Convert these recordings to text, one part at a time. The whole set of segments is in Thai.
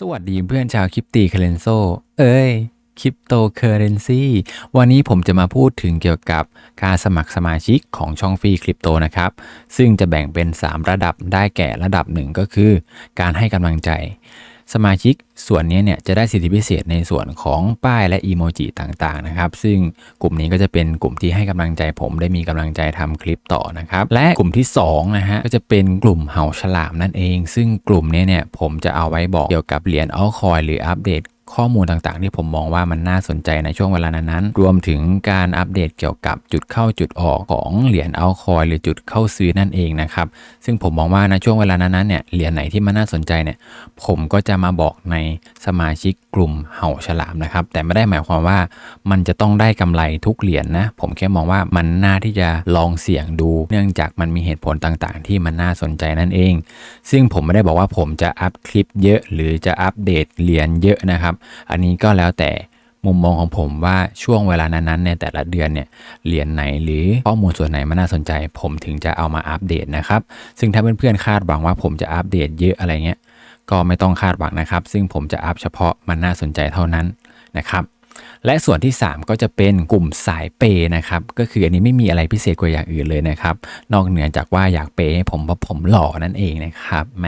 สวัสดีเพื่อนชาวคริปตีเคเรนโซ เอ้ย คริปโตเคเรนซีวันนี้ผมจะมาพูดถึงเกี่ยวกับการสมัครสมาชิกของช่องฟรีคริปโตนะครับ ซึ่งจะแบ่งเป็น 3 ระดับได้แก่ระดับหนึ่งก็คือ การให้กำลังใจ สมาชิกส่วนนี้เนี่ยจะได้สิทธิพิเศษในส่วนของป้ายและอีโมจิต่างๆนะครับ ซึ่งกลุ่มนี้ก็จะเป็นกลุ่มที่ให้กำลังใจผมได้มีกำลังใจทำคลิปต่อนะครับ และกลุ่มที่2นะฮะก็จะเป็นกลุ่มเห่าฉลามนั่นเอง ซึ่งกลุ่มนี้เนี่ยผมจะเอาไว้บอกเกี่ยวกับเหรียญอัลคอยหรืออัปเดต ข้อมูลต่างๆ ที่ผมมองว่ามันน่าสนใจในช่วงเวลานั้นๆ รวมถึงการอัปเดตเกี่ยวกับจุดเข้าจุดออกของเหรียญเอาคอยหรือจุดเข้าซื้อนั่นเองนะครับ ซึ่งผมมองว่าในช่วงเวลานั้นๆเนี่ยเหรียญไหนที่มันน่าสนใจเนี่ยผมก็จะมาบอกในสมาชิกกลุ่มเห่าฉลามนะครับ แต่ไม่ได้หมายความว่ามันจะต้องได้กำไรทุกเหรียญนะผมแค่มองว่ามันน่าที่จะลองเสี่ยงดู เนื่องจากมันมีเหตุผลต่างๆ ที่มันน่าสนใจนั่นเอง ซึ่งผมไม่ได้บอกว่าผมจะอัพคลิปเยอะ หรือจะอัปเดตเหรียญเยอะนะครับอันนี้ก็แล้วแต่มุมมองของผมว่าช่วงเวลานั้นๆในแต่ละเดือนเนี่ยเหรียญไหนหรือข้อมูลส่วนไหนมันน่าสนใจ ผมถึงจะเอามาอัปเดตนะครับ ซึ่งถ้าเพื่อนๆคาดหวังว่าผมจะอัปเดตเยอะอะไรเงี้ยก็ไม่ต้องคาดหวังนะครับ ซึ่งผมจะอัพเฉพาะมันน่าสนใจเท่านั้นนะครับและส่วนที่ 3 ก็จะเป็นกลุ่มสายเปย์นะครับ ก็คืออันนี้ไม่มีอะไรพิเศษกว่าอย่างอื่นเลยนะครับ นอกเหนือจากว่าอยากเปย์ให้ผมเพราะผมหล่อนั่นเองนะครับแหม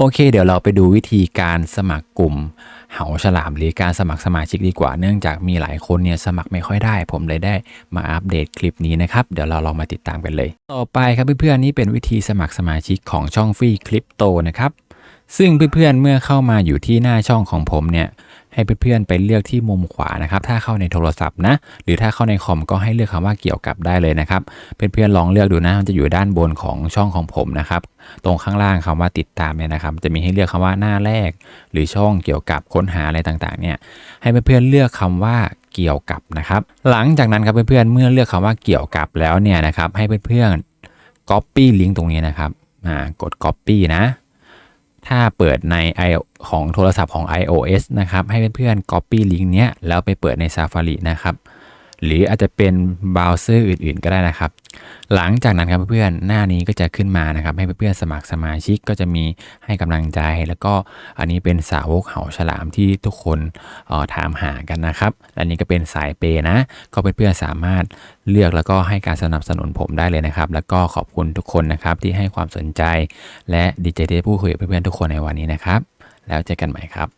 โอเค เดี๋ยวเราไปดูวิธีการสมัครกลุ่ม เหาฉลามหรือการสมัครสมาชิกดีกว่า เนื่องจากมีหลายคนเนี่ยสมัครไม่ค่อยได้ ผมเลยได้มาอัปเดตคลิปนี้นะครับ เดี๋ยวเราลองมาติดตามกันเลย ต่อไปครับเพื่อนๆนี่เป็นวิธีสมัครสมาชิกของช่องฟรีคลิปโตนะครับ ซึ่งเพื่อนๆเมื่อเข้ามาอยู่ที่หน้าช่องของผมเนี่ย ให้เพื่อนๆไปเลือกที่มุมขวานะครับ ถ้าเข้าในโทรศัพท์นะ หรือถ้าเข้าในคอมก็ให้เลือกคำว่าเกี่ยวกับได้เลยนะครับ เพื่อนๆลองเลือกดูนะ มันจะอยู่ด้านบนของช่องของผมนะครับ ตรงข้างล่างคำว่าติดตามเนี่ยนะครับ จะมีให้เลือกคำว่าหน้าแรก หรือช่องเกี่ยวกับค้นหาอะไรต่างๆ เนี่ย ให้เพื่อนๆเลือกคำว่าเกี่ยวกับนะครับ หลังจากนั้นครับเพื่อนๆเมื่อเลือกคำว่าเกี่ยวกับแล้วเนี่ยนะครับ ให้เพื่อนๆ copy ลิงก์ตรงนี้นะครับอ่ากด copy นะ ถ้าเปิดใน i ของโทรศัพท์ของ iOS นะครับ ให้เพื่อนๆ Copy ลิงก์เนี้ยแล้วไปเปิดใน Safari นะครับ หรืออาจจะเป็นเบราว์เซอร์อื่นๆ ก็ได้นะครับ หลังจากนั้นครับเพื่อนๆหน้านี้ก็จะขึ้นมานะครับ ให้เพื่อนๆสมัครสมาชิกก็จะมีให้กำลังใจ แล้วก็อันนี้เป็นสาวกเหาฉลามที่ทุกคนออถามหากันนะครับและนี้ก็เป็นสายเปย์นะ ก็เพื่อนๆสามารถเลือกแล้วก็ให้การสนับสนุนผมได้เลยนะครับ แล้วก็ขอบคุณทุกคนนะครับที่ให้ความสนใจ และดีใจที่ได้พูดคุยกับเพื่อนๆทุกคนในวันนี้นะครับ แล้วเจอกันใหม่ครับ